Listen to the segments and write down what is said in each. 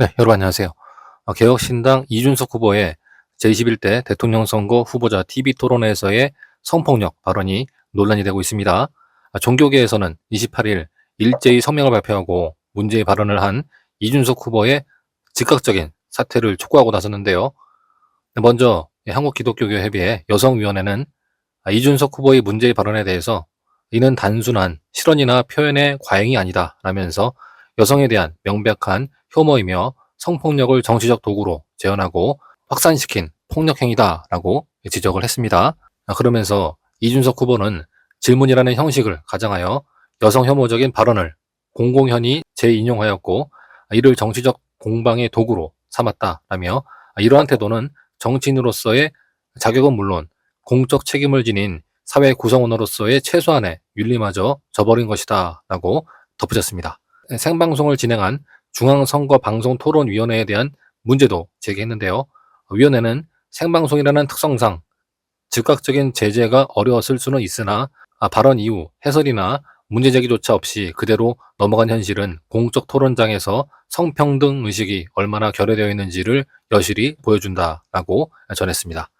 네, 여러분 안녕하세요. 어, 개혁신당 이준석 후보의 제21대 대통령 선거 후보자 TV 토론회에서의 성폭력 발언이 논란이 되고 있습니다. 아, 종교계에서는 28일 일제히 성명을 발표하고 문제의 발언을 한 이준석 후보의 즉각적인 사퇴를 촉구하고 나섰는데요. 네, 먼저 한국기독교교협의회 여성위원회는 아, 이준석 후보의 문제의 발언에 대해서 이는 단순한 실언이나 표현의 과잉이 아니다 라면서 여성에 대한 명백한 혐오이며 성폭력을 정치적 도구로 재현하고 확산시킨 폭력행위다라고 지적을 했습니다. 아, 그러면서 이준석 후보는 질문이라는 형식을 가장하여 여성 혐오적인 발언을 공공연히 재인용하였고 아, 이를 정치적 공방의 도구로 삼았다라며 아, 이러한 태도는 정치인으로서의 자격은 물론 공적 책임을 지닌 사회 구성원으로서의 최소한의 윤리마저 저버린 것이다 라고 덧붙였습니다. 생방송을 진행한 중앙선거방송토론위원회에 대한 문제도 제기했는데요. 위원회는 생방송이라는 특성상 즉각적인 제재가 어려웠을 수는 있으나 아, 발언 이후 해설이나 문제 제기조차 없이 그대로 넘어간 현실은 공적 토론장에서 성평등 의식이 얼마나 결여되어 있는지를 여실히 보여준다라고 전했습니다.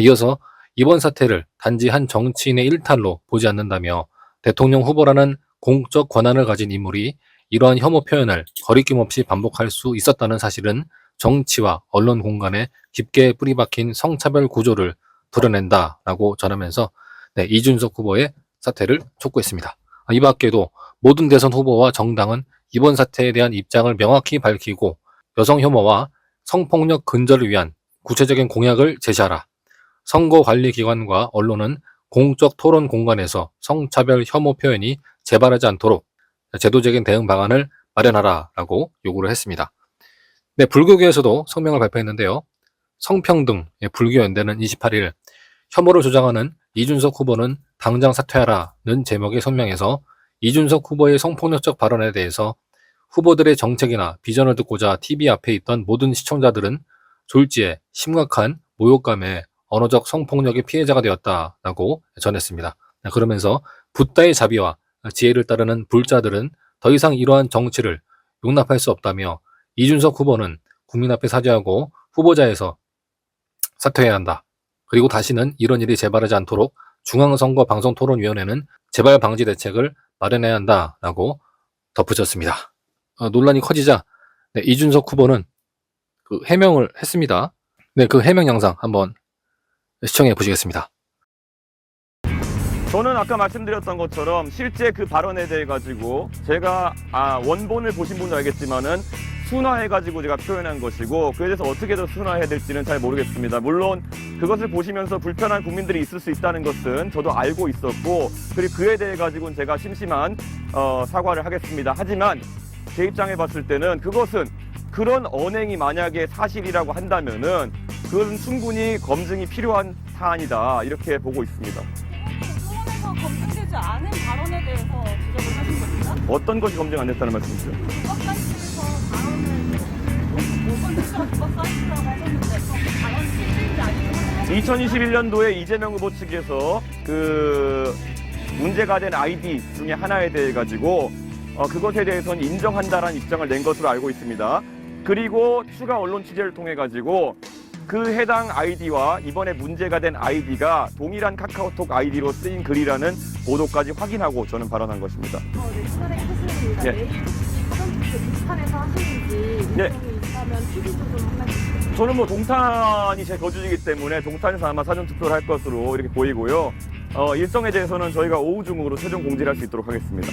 이어서 이번 사태를 단지 한 정치인의 일탈로 보지 않는다며 대통령 후보라는 공적 권한을 가진 인물이 이러한 혐오 표현을 거리낌 없이 반복할 수 있었다는 사실은 정치와 언론 공간에 깊게 뿌리박힌 성차별 구조를 드러낸다라고 전하면서 네, 이준석 후보의 사퇴를 촉구했습니다. 아, 이 밖에도 모든 대선 후보와 정당은 이번 사태에 대한 입장을 명확히 밝히고 여성 혐오와 성폭력 근절을 위한 구체적인 공약을 제시하라. 선거관리기관과 언론은 공적 토론 공간에서 성차별 혐오 표현이 재발하지 않도록 제도적인 대응 방안을 마련하라라고 요구를 했습니다. 네, 불교계에서도 성명을 발표했는데요. 성평등 불교연대는 28일 혐오를 조장하는 이준석 후보는 당장 사퇴하라는 제목의 성명에서 이준석 후보의 성폭력적 발언에 대해서 후보들의 정책이나 비전을 듣고자 TV 앞에 있던 모든 시청자들은 졸지에 심각한 모욕감에 언어적 성폭력의 피해자가 되었다라고 전했습니다. 네, 그러면서 붓다의 자비와 지혜를 따르는 불자들은 더 이상 이러한 정치를 용납할 수 없다며 이준석 후보는 국민 앞에 사죄하고 후보자에서 사퇴해야 한다. 그리고 다시는 이런 일이 재발하지 않도록 중앙선거방송토론위원회는 재발 방지 대책을 마련해야 한다라고 덧붙였습니다. 어, 논란이 커지자 네, 이준석 후보는 그 해명을 했습니다. 네, 그 해명 영상 한번 시청해 보시겠습니다. 저는 아까 말씀드렸던 것처럼 실제 그 발언에 대해 가지고 제가 아, 원본을 보신 분도 알겠지만은 순화해 가지고 제가 표현한 것이고 그에 대해서 어떻게 더 순화해야 될지는 잘 모르겠습니다. 물론 그것을 보시면서 불편한 국민들이 있을 수 있다는 것은 저도 알고 있었고 그리고 그에 대해 가지고는 제가 심심한 어, 사과를 하겠습니다. 하지만 제 입장에 봤을 때는 그것은 그런 언행이 만약에 사실이라고 한다면은 그것은 충분히 검증이 필요한 사안이다 이렇게 보고 있습니다. 검증되지 않은 발언에 대해서 지적을 하신 겁니다. 어떤 것이 검증 안 됐다는 말씀이죠? 국밥 사이트에서 발언을 5번 특정 국밥 사이트라고 하셨는데 그 발언이 실질이 아니고 2021년도에 이재명 후보 측에서 그 문제가 된 아이디 중에 하나에 대해 가지고 어, 그것에 대해서는 인정한다라는 입장을 낸 것으로 알고 있습니다. 그리고 추가 언론 취재를 통해 가지고 그 해당 아이디와 이번에 문제가 된 아이디가 동일한 카카오톡 아이디로 쓰인 글이라는 보도까지 확인하고 저는 발언한 것입니다. 어, 네, 시간에 해주시는 예. 메일 하시는지 예. 있다면 좀 한마디 주세요. 저는 뭐 동탄이 제 거주지이기 때문에 동탄에서 아마 사전 투표를 할 것으로 이렇게 보이고요. 어, 일정에 대해서는 저희가 오후 중으로 최종 공지를 할 수 있도록 하겠습니다.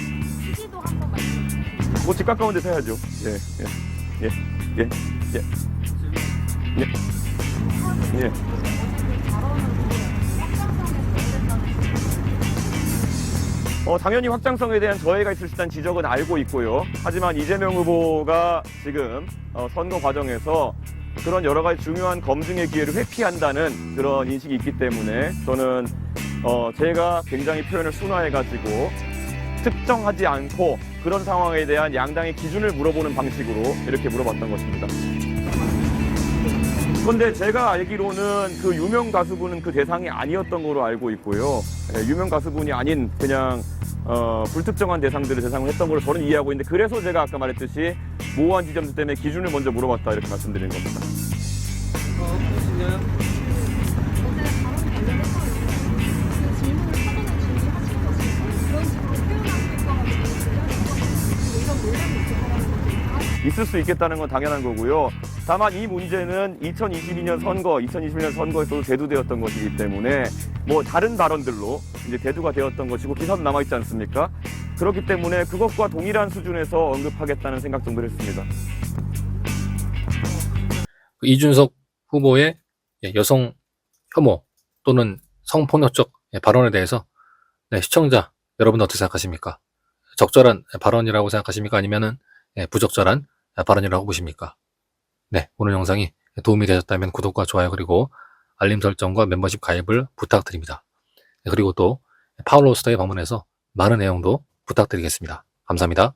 시기도 한번 말씀해 주세요. 뭐 집 가까운 데서 해야죠. 예, 예, 예, 예, 예. 예. 예. 어, 당연히 확장성에 대한 저해가 있을 수 있다는 지적은 알고 있고요. 하지만 이재명 후보가 지금 어, 선거 과정에서 그런 여러 가지 중요한 검증의 기회를 회피한다는 그런 인식이 있기 때문에 저는 어, 제가 굉장히 표현을 순화해가지고 특정하지 않고 그런 상황에 대한 양당의 기준을 물어보는 방식으로 이렇게 물어봤던 것입니다. 그런데 제가 알기로는 그 유명 가수분은 그 대상이 아니었던 걸로 알고 있고요. 예, 유명 가수분이 아닌 그냥 어, 불특정한 대상들을 대상으로 했던 걸로 저는 이해하고 있는데 그래서 제가 아까 말했듯이 모호한 지점들 때문에 기준을 먼저 물어봤다 이렇게 말씀드리는 겁니다. 있을 수 있겠다는 건 당연한 거고요. 다만 이 문제는 2022년 선거, 2021년 선거에서도 대두되었던 것이기 때문에 뭐 다른 발언들로 이제 대두가 되었던 것이고 기사도 남아 있지 않습니까? 그렇기 때문에 그것과 동일한 수준에서 언급하겠다는 생각 정도를 했습니다. 그 이준석 후보의 예, 여성 혐오 또는 성폭력적 예, 발언에 대해서 네, 시청자 여러분 어떻게 생각하십니까? 적절한 발언이라고 생각하십니까? 아니면은 예, 부적절한 발언이라고 보십니까? 네, 오늘 영상이 도움이 되셨다면 구독과 좋아요 그리고 알림 설정과 멤버십 가입을 부탁드립니다. 네, 그리고 또 파울로스터에 방문해서 많은 내용도 부탁드리겠습니다. 감사합니다.